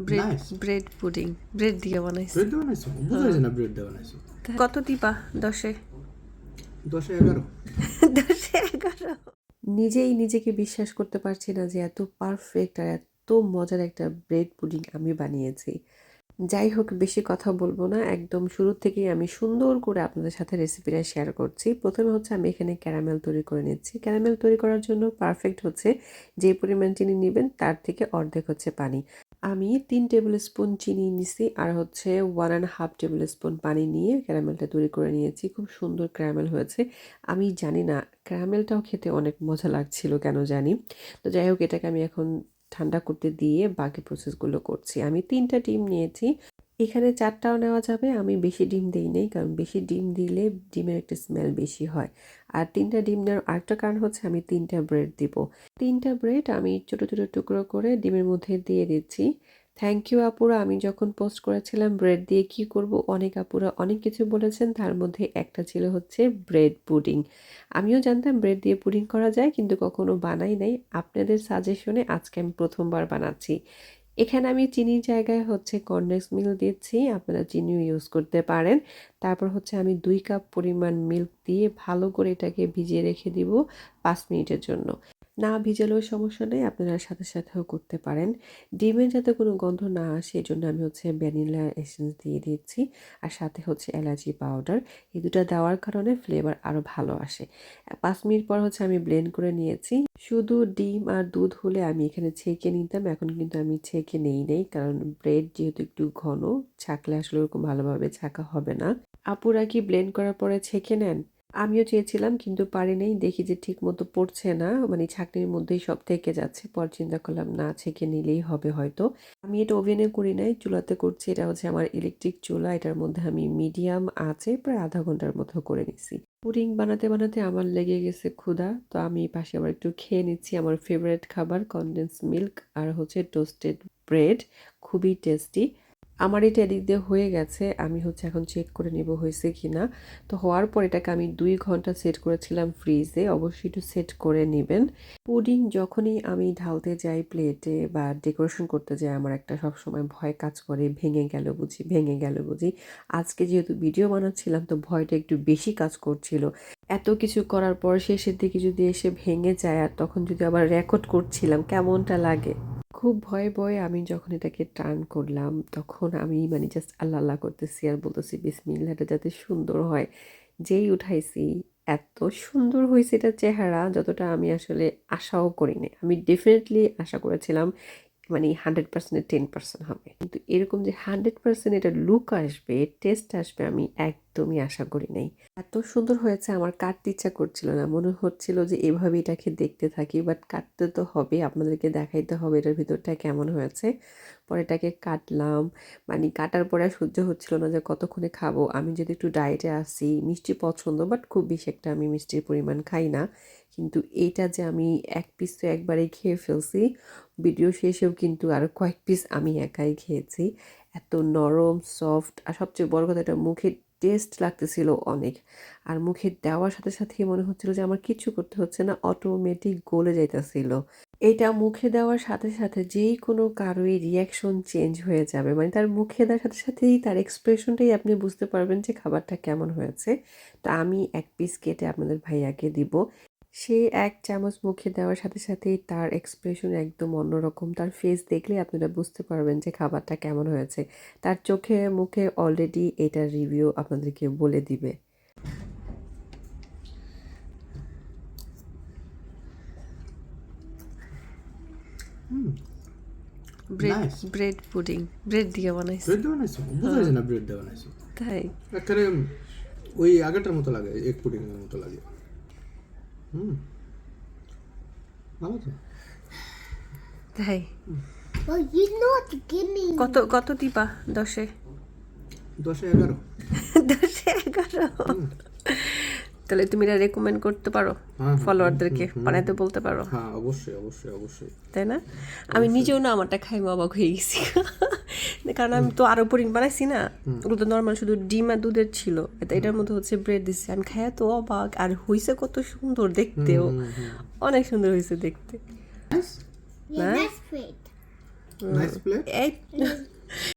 Bread bread pudding bread দিয়ে বানাইছি। Bread দিয়ে বানাইছো? বুঝা যায় না ব্রেড দিয়ে বানাইছো। কত দিবা? দশে? দশে এগারো। দশে এগারো। নিজেই নিজেকে বিশ্বাস করতে পারছি না যে এত পারফেক্ট আর এত মজার একটা ব্রেড পুডিং আমি বানিয়েছি। যাই হোক, বেশি কথা বলব না। একদম শুরু থেকেই আমি সুন্দর করে আপনাদের সাথে রেসিপিটা শেয়ার করছি। প্রথমে হচ্ছে আমি এখানে ক্যারামেল তৈরি করে নিচ্ছি। ক্যারামেল তৈরি করার জন্য পারফেক্ট হচ্ছে যে পরিমাণ চিনি নেবেন, তার থেকে অর্ধেক হচ্ছে পানি। আমি তিন টেবিল স্পুন চিনি নিছি আর হচ্ছে one and half tablespoon পানি নিয়ে ক্যারামেলটা তৈরি করে নিয়েছি। খুব সুন্দর ক্যারামেল হয়েছে। আমি জানি না ক্যারামেলটাও খেতে অনেক মজা লাগছিল, কেন জানি? তো যাই হোক, এটাকে আমি এখন ঠান্ডা করতে দিয়ে বাকি প্রসেসগুলো করছি। আমি তিনটা ডিম নিয়েছি। এখানে চারটাও নেওয়া যাবে। আমি বেশি ডিম দিই নেই, কারণ বেশি ডিম দিলে ডিমের একটা স্মেল বেশি হয়। আর তিনটা ডিম নেওয়ার আরেকটা কারণ হচ্ছে আমি তিনটা ব্রেড দিব। তিনটা ব্রেড আমি ছোটো ছোটো টুকরো করে ডিমের মধ্যে দিয়ে দিচ্ছি। থ্যাংক ইউ আপুরা। আমি যখন পোস্ট করেছিলাম ব্রেড দিয়ে কি করব, অনেক আপুরা অনেক কিছু বলেছেন। তার মধ্যে একটা ছিল হচ্ছে ব্রেড পুডিং আমিও জানতাম ব্রেড দিয়ে পুডিং করা যায়, কিন্তু কখনো বানাই নাই। আপনাদের সাজেশনে আজকে আমি প্রথমবার বানাচ্ছি। এখানে আমি চিনির জায়গায় হচ্ছে কর্নেক্স মিল্ক দিচ্ছি। আপনারা চিনিও ইউজ করতে পারেন। তারপর হচ্ছে আমি দুই কাপ পরিমাণ মিল্ক দিয়ে ভালো করে এটাকে ভিজিয়ে রেখে দিব পাঁচ মিনিটের জন্য। না ভিজালেও সমস্যা নেই, আপনারা সাথে সাথেও করতে পারেন। ডিমের যাতে কোনো গন্ধ না আসে এই জন্য আমি হচ্ছে ভ্যানিলা এসেন্স দিয়ে দিচ্ছি আর সাথে হচ্ছে এলাচি পাউডার। এই দুটা দেওয়ার কারণে ফ্লেভার আরও ভালো আসে। পাঁচ মিনিট পর হচ্ছে আমি ব্লেন্ড করে নিয়েছি। শুধু ডিম আর দুধ হলে আমি এখানে ছেঁকে নিতাম, এখন কিন্তু আমি ছেঁকে নেই নেই, কারণ ব্রেড যেহেতু একটু ঘন, ছাকলে আসলে ওরকম ভালোভাবে ছাকা হবে না। আপুরা কি ব্লেন্ড করার পরে ছেঁকে নেন? আমিও চেয়েছিলাম, কিন্তু পারি নাই। দেখি যে ঠিক মতো পড়ছে না। মানে ছাকনির মধ্যেই সব থেকে যাচ্ছে। পর চিন্তা করলাম, না, ছেঁকে নিলেই হবে হয়তো। আমি এটা ওভেনে করি নাই, চুলাতে করছি। এটা হচ্ছে আমার ইলেকট্রিক চুলা। এটার মধ্যে আমি মিডিয়াম আছে, প্রায় আধা ঘণ্টার মতো করে নিছি। পুডিং বানাতে বানাতে আমার লেগে গেছে ক্ষুধা। তো আমি পাশে আবার একটু খেয়ে নিচ্ছি আমার ফেভারিট খাবার কনডেন্স মিল্ক আর হচ্ছে টোস্টেড ব্রেড খুবই টেস্টি আমার এটা এদিক দিয়ে হয়ে গেছে, আমি হচ্ছে এখন চেক করে নেব হয়েছে কি না তো হওয়ার পর এটাকে আমি দুই ঘণ্টা সেট করেছিলাম ফ্রিজে অবশ্যই একটু সেট করে নেবেন। পুডিং যখনই আমি ঢালতে যাই প্লেটে বা ডেকোরেশন করতে যাই, আমার একটা সবসময় ভয় কাজ করে, ভেঙে গেল বুঝি, ভেঙে গেল বুঝি। আজকে যেহেতু ভিডিও বানাচ্ছিলাম, তো ভয়টা একটু বেশি কাজ করছিল। এত কিছু করার পর শেষের দিকে যদি এসে ভেঙে যায়, আর তখন যদি আবার রেকর্ড করছিলাম, কেমনটা লাগে? খুব ভয়ে ভয়ে আমি যখন এটাকে টার্ন করলাম, তখন আমি মানে জাস্ট আল্লাহ আল্লাহ করতেছি আর বলতেছি বিসমিল্লাটা যাতে সুন্দর হয়। যেই উঠাইছি, এত সুন্দর হয়েছে এটা চেহারা, যতটা আমি আসলে আশাও করিনি। আমি ডেফিনেটলি আশা করেছিলাম মানে হান্ড্রেড পার্সেন্টে টেন পার্সেন্ট হবে। কিন্তু এরকম যে হান্ড্রেড পার্সেন্ট এটা লুক আসবে টেস্ট আসবে, আমি একদমই আশা করি নাই। এত সুন্দর হয়েছে, আমার কাটতে ইচ্ছা করছিল না। মনে হচ্ছিল যে এভাবে এটাকে দেখতে থাকি বাট কাটতে তো হবে, আপনাদেরকে দেখাইতে হবে এটার ভিতরটা কেমন হয়েছে। পরে এটাকে কাটলাম মানে কাটার পরে সহ্য হচ্ছিল না যে কতক্ষণে খাব। আমি যদি একটু ডায়েটে আসি, মিষ্টি পছন্দ বাট খুব বেশি একটা আমি মিষ্টির পরিমাণ খাই না। কিন্তু এটা যে আমি এক পিস তো একবারেই খেয়ে ফেলছি ভিডিও শেষেও কিন্তু আরও কয়েক পিস আমি একাই খেয়েছি। এত নরম সফট আর সবচেয়ে বড় কথা এটা মুখে টেস্ট লাগতেছিল অনেক। আর মুখে দেওয়ার সাথে সাথেই মনে হচ্ছিল যে আমার কিছু করতে হচ্ছে না অটোমেটিক গলে যাইতেছিল। এটা মুখে দেওয়ার সাথে সাথে যেই কোনো কারোই রিয়াকশন চেঞ্জ হয়ে যাবে মানে তার মুখে দেওয়ার সাথে সাথেই তার এক্সপ্রেশনটাই আপনি বুঝতে পারবেন যে খাবারটা কেমন হয়েছে। তা আমি এক পিস কেটে আপনাদের ভাইয়াকে দিব। সে এক চামচ মুখে দেওয়ার সাথে সাথেই তার এক্সপ্রেশন একদম অন্যরকম। তার ফেস দেখলে আপনারা বুঝতে পারবেন যে খাবারটা কেমন হয়েছে। তার চোখে মুখে অলরেডি এটার রিভিউ আপনাদেরকে বলে দিবে। ব্রেড ব্রেড পুডিং ব্রেড দিয়ে বানাইছি। ব্রেড দিয়ে বানাইছো? বুঝা যায় না ব্রেড দিয়ে বানাইছো। তাই। একেবারে ওই আগেরটার মতো লাগে এক পুডিং এর মতো লাগে। হুম ভালো তো তাই. কত কত দিবা দশে? দশে এগারো। দশে এগারো? তাহলে তুমি এটা রেকমেন্ড করতে পারো হ্যাঁ, ফলোয়ারদেরকে বানাইতে বলতে পারো। হ্যাঁ অবশ্যই অবশ্যই অবশ্যই। তাই না? আমি নিজেও না আমারটা খাই অবাক হয়ে গেছি। কারণ আমি তো আরও পুরিং বানাইছি না। ওগুলো তো নর্মাল শুধু ডিম আর দুধের ছিল। এটার মধ্যে হচ্ছে ব্রেড দিচ্ছি আমি খাইয়া তো অবাক। আর হইছে কত সুন্দর দেখতেও। অনেক সুন্দর হয়েছে দেখতে। এই